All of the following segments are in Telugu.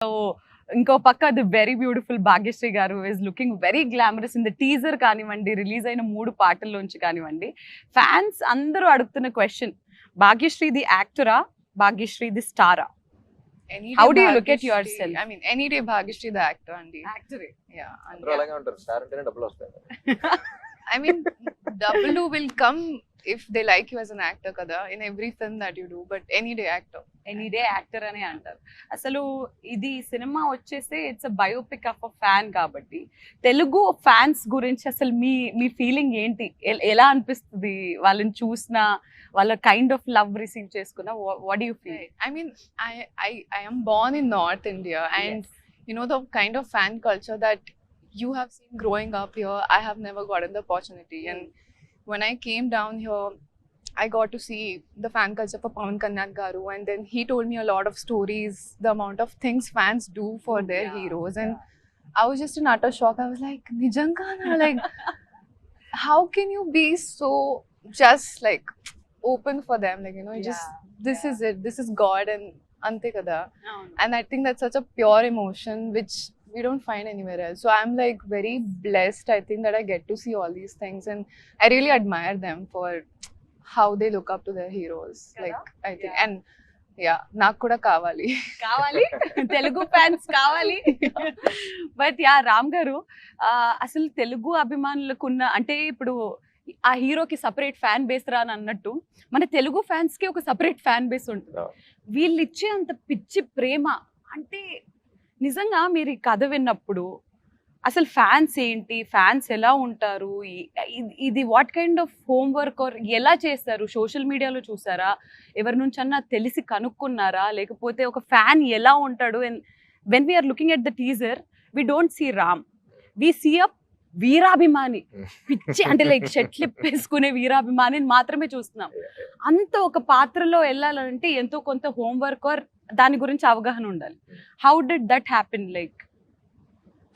సో ఇంకో పక్క అది very beautiful Bhagyashree garu is looking very glamorous in the teaser కానివ్వండి రిలీజ్ అయిన మూడు పాటల్లోంచి కానివ్వండి ఫ్యాన్స్ అందరూ అడుగుతున్న క్వశ్చన్ భాగ్యశ్రీ ది యాక్టరా భాగ్యశ్రీ ది స్టారా Bhagyashree- yourself? I mean, any day Bhagyashree the actor, Andy. యాక్టరే Yeah. అందరూ And, అలాగే ఉంటారు స్టార్ అంటేనే డబ్బులు వస్తాయి I mean, double O will if they like you as an actor కదా in every film that you do but any day actor any day actor అనే అంటారు. అసలు ఇది సినిమా వచ్చేస్తే it's a biopic of a fan కాబట్టి తెలుగు ఫ్యాన్స్ గురించి అసలు మీ మీ ఫీలింగ్ ఏంటి? ఎలా అనిపిస్తుంది వాళ్ళని చూసిన వాళ్ళ కైండ్ ఆఫ్ లవ్ రిసీవ్ చేసుకున్న what you feel I mean I I I'm born in North India and you know the kind of fan culture that you have seen growing up your I have never got the opportunity and when I came down here, I got to see the fan culture for Pawan Kanyan Garu, and then he told me a lot of stories, the amount of things fans do for mm, their heroes, and I was just in utter shock. I was like, Nijangana, like, how can you be so just like open for them? Like, you know, you just this is it, this is God, and ante kada. And I think that's such a pure emotion which we don't find anywhere else. So I'm like very blessed, I think, that I get to see all these things, and I really admire them for how they look up to their heroes. Kada? Like, I think, Yeah. and yeah, నాకు కూడా కావాలి కావాలి తెలుగు ఫ్యాన్స్ కావాలి బట్ యా రామ్ గారు అసలు తెలుగు అభిమానులకు ఉన్న అంటే ఇప్పుడు ఆ హీరోకి సపరేట్ ఫ్యాన్ బేస్ రా అని అన్నట్టు మన తెలుగు ఫ్యాన్స్కి ఒక సపరేట్ ఫ్యాన్ బేస్ ఉంటుంది. వీళ్ళు ఇచ్చే అంత పిచ్చి ప్రేమ అంటే నిజంగా మీరు ఈ కథ విన్నప్పుడు అసలు ఫ్యాన్స్ ఏంటి? ఫ్యాన్స్ ఎలా ఉంటారు? ఇది- what kind of homework are ఎలా చేస్తారు? సోషల్ మీడియాలో చూసారా? ఎవరి నుంచన్నా తెలిసి కనుక్కున్నారా? లేకపోతే ఒక ఫ్యాన్ ఎలా ఉంటాడు? And when we are looking at the teaser we don't see Ram we see a వీరాభిమాని. పిచ్చి అంటే లైక్ షెట్లు వేసుకునే వీరాభిమానిని మాత్రమే చూస్తున్నాం. అంత ఒక పాత్రలో వెళ్ళాలంటే ఎంతో కొంత హోంవర్క్ ఆర్ దాని గురించి అవగాహన ఉండాలి. How did that happen like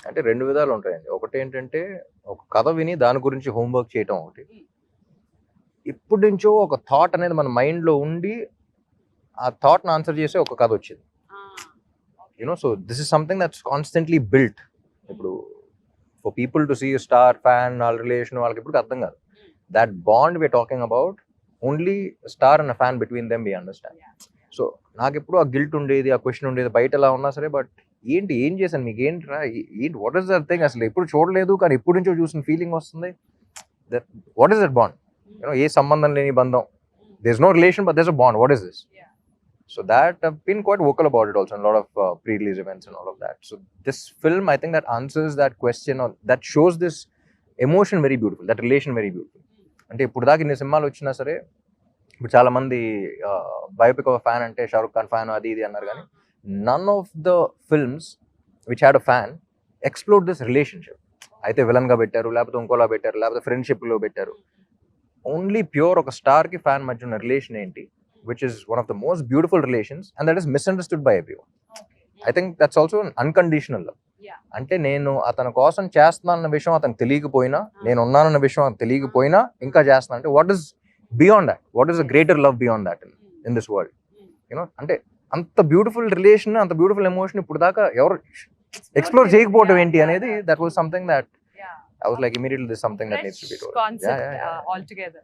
అంటే రెండు విధాలు ఉంటాయండి. ఒకటి ఏంటంటే ఒక కథ విని దాని గురించి హోంవర్క్ చేయటం ఒకటి. ఇప్పటి నుంచో ఒక థాట్ అనేది మన mind లో ఉండి ఆ థాట్ని ఆన్సర్ చేసే ఒక కథ వచ్చింది. You know so this is something that's constantly built ఇప్పుడు for people to see star fan వాళ్ళ రిలేషన్ వాళ్ళకి ఇప్పుడు అర్థం కాదు. That bond we are talking about only star and fan between them we understand so నాకు ఎప్పుడు ఆ గిల్ట్ ఉండేది ఆ క్వశ్చన్ ఉండేది బయట ఎలా ఉన్నా సరే బట్ ఏంటి ఏం చేశాను మీకు? ఏంటిరా ఏంటి వాట్ ఇస్ దట్ థింగ్ అసలు ఎప్పుడు చూడలేదు కానీ ఎప్పుడు నుంచో చూసిన ఫీలింగ్ వస్తుంది. That what is that bond you know ఏ సంబంధం లేని బంధం. This no relation but this a bond what is this so that been quite vocal about it also lot of pre release events and all of that so this film I think that answers that question that shows this emotion very beautiful that relation very beautiful అంటే ఇప్పుడు దాకా ఇన్ని సినిమాలు వచ్చినా సరే ఇప్పుడు చాలా మంది బయోపిక్ ఆఫ్ ఫ్యాన్ అంటే షారుఖ్ ఖాన్ ఫ్యాన్ అది ఇది అన్నారు కానీ none of the films which had a fan explore this relationship అయితే విలన్గా పెట్టారు లేకపోతే ఇంకోలా పెట్టారు లేకపోతే ఫ్రెండ్షిప్లో పెట్టారు. ఓన్లీ ప్యూర్ ఒక స్టార్కి ఫ్యాన్ మధ్య ఉన్న రిలేషన్ ఏంటి? Which is one of the most beautiful relations and that is misunderstood by every I think that's also unconditional love. అంటే నేను అతని కోసం చేస్తున్నానన్న విషయం అతనికి తెలియకపోయినా నేను ఉన్నానన్న విషయం అతనికి తెలియకపోయినా ఇంకా చేస్తున్నా అంటే what is beyond that what is a greater love beyond that in this world you know అంటే అంత బ్యూటిఫుల్ రిలేషన్ అంత బ్యూటిఫుల్ ఎమోషన్ ఇప్పుడు దాకా ఎవరు ఎక్స్ప్లోర్ చేయకపోవడం ఏంటి అనేది that was something that I was like immediately this something that needs to be told. All together